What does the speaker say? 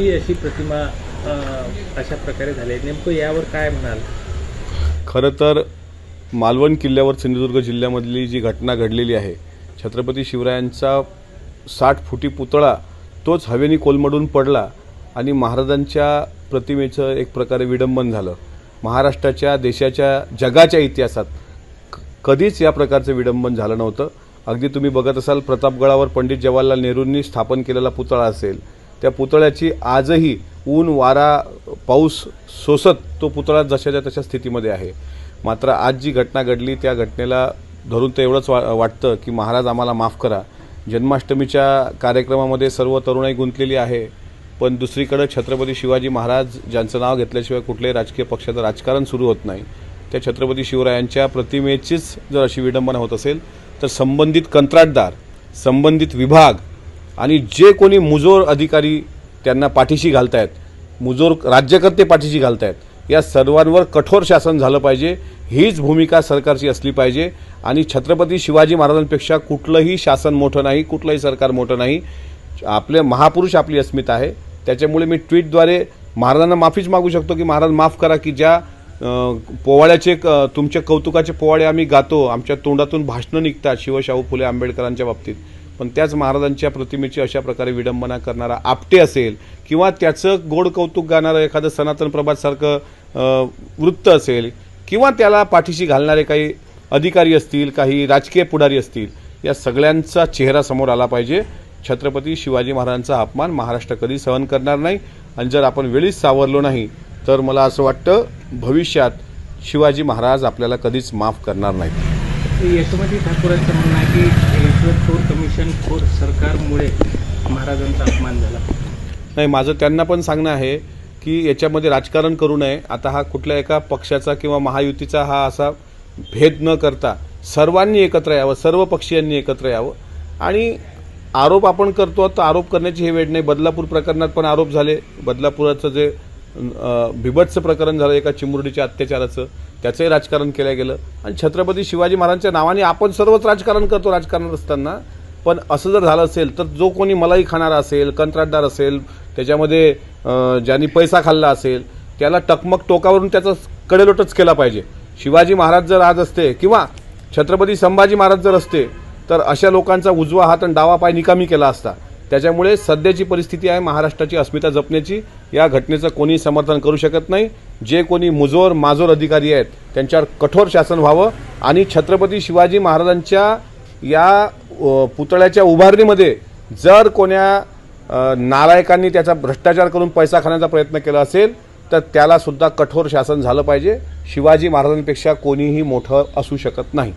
ही अशी प्रतिमा अशा प्रकारे झाली नेमकं यावर काय म्हणाल? खरं तर मालवण किल्ल्यावर सिंधुदुर्ग जिल्ह्यामधली जी घटना घडलेली आहे छत्रपती शिवरायांचा साठ फुटी पुतळा तोच हवेनी कोलमडून पडला आणि महाराजांच्या प्रतिमेचं एक प्रकारे विडंबन झालं. महाराष्ट्राच्या देशाच्या जगाच्या इतिहासात कधीच या प्रकारचं विडंबन झालं नव्हतं. अगदी तुम्ही बघत असाल प्रतापगडावर पंडित जवाहरलाल नेहरूंनी स्थापन केलेला पुतळा असेल त्या पुतळ्याची आजही ऊन वारा पाऊस सोसत तो पुतळा जशाच्या तशा स्थितीमध्ये आहे. मात्र आज जी घटना घडली त्या घटनेला धरून तर एवढंच वा वाटतं की महाराज आम्हाला माफ करा. जन्माष्टमीच्या कार्यक्रमामध्ये सर्व तरुणाई गुंतलेली आहे. पण दुसरीकडे छत्रपती शिवाजी महाराज ज्यांचं नाव घेतल्याशिवाय कुठल्याही राजकीय पक्षाचं राजकारण सुरू होत नाही त्या छत्रपती शिवरायांच्या प्रतिमेचीच जर अशी विडंबना होत असेल तर संबंधित कंत्राटदार संबंधित विभाग आणि जे कोणी मुजोर अधिकारी त्यांना पाठीशी घालतायत मुजोर राज्यकर्ते पाठीशी घालतायत या सर्वांवर कठोर शासन झालं पाहिजे हीच भूमिका सरकारची असली पाहिजे. आणि छत्रपती शिवाजी महाराजांपेक्षा कुठलंही शासन मोठं नाही कुठलंही सरकार मोठं नाही. आपले महापुरुष आपली अस्मिता आहे. त्याच्यामुळे मी ट्विटद्वारे महाराजांना माफीच मागू शकतो की महाराज माफ करा की ज्या पोवाड्याचे क- तुमच्या कौतुकाचे पोवाडे आम्ही गातो आमच्या तोंडातून भाषणं निघतात शिवशाहू फुले आंबेडकरांच्या बाबतीत. पण त्याच महाराजांच्या प्रतिमेची अशा प्रकारे विडंबना करणारा आपटे असेल किंवा त्याचं गोड कौतुक गाणारं एखादं सनातन प्रभातसारखं वृत्त असेल किंवा त्याला पाठीशी घालणारे काही अधिकारी असतील काही राजकीय पुढारी असतील या सगळ्यांचा चेहरा समोर आला पाहिजे. छत्रपती शिवाजी महाराजांचा अपमान महाराष्ट्र कधी सहन करणार नाही. आणि जर आपण वेळीच सावरलो नाही तर मला असं वाटतं भविष्यात शिवाजी महाराज आपल्याला कधीच माफ करणार नाहीत. यशोमती ठाकूरांचं म्हणणं आहे की रिश्वतखोर कमिशनखोर कमिशन सरकारमुळे महाराजांचा अपमान झाला. नाही माझं त्यांना पण सांगणं आहे की याच्यामध्ये राजकारण करू नये. आता हा कुठल्या एका पक्षाचा किंवा महायुतीचा हा असा भेद न करता सर्वांनी एकत्र यावं सर्व पक्षीयांनी एकत्र यावं. आणि आरोप आपण करतो तर आरोप करण्याची हे वेळ नाही. बदलापूर प्रकरणात पण आरोप झाले. बदलापुराचं जे बिबटचं प्रकरण झालं एका चिमुरडीच्या अत्याचाराचं. त्याचंही राजकारण केलं गेलं. आणि छत्रपती शिवाजी महाराजांच्या नावाने आपण सर्वच राजकारण करतो राजकारणात असताना. पण असं जर झालं असेल तर जो कोणी मलाई खाणारा असेल कंत्राटदार असेल त्याच्यामध्ये ज्यांनी पैसा खाल्ला असेल त्याला टकमक टोकावरून त्याचा कडेलोटच केला पाहिजे. शिवाजी महाराज जर आज असते किंवा छत्रपती संभाजी महाराज जर असते तर अशा लोकांचा उजवा हात आणि डावा पाय निकामी केला असता. त्याच्यामुळे सध्याची परिस्थिती आहे महाराष्ट्राची अस्मिता जपण्याची. या घटनेचं कोणी समर्थन करू शकत नाही. जे कोणी मुजोर माजोर अधिकारी आहेत त्यांच्यावर कठोर शासन व्हावं आणि छत्रपती शिवाजी महाराजांच्या या पुतळ्याच्या उभारणीमध्ये जर कोण्या नालायकांनी त्याचा भ्रष्टाचार करून पैसा खाण्याचा प्रयत्न केला असेल तर त्यालासुद्धा कठोर शासन झालं पाहिजे. शिवाजी महाराजांपेक्षा कोणीही मोठं असू शकत नाही.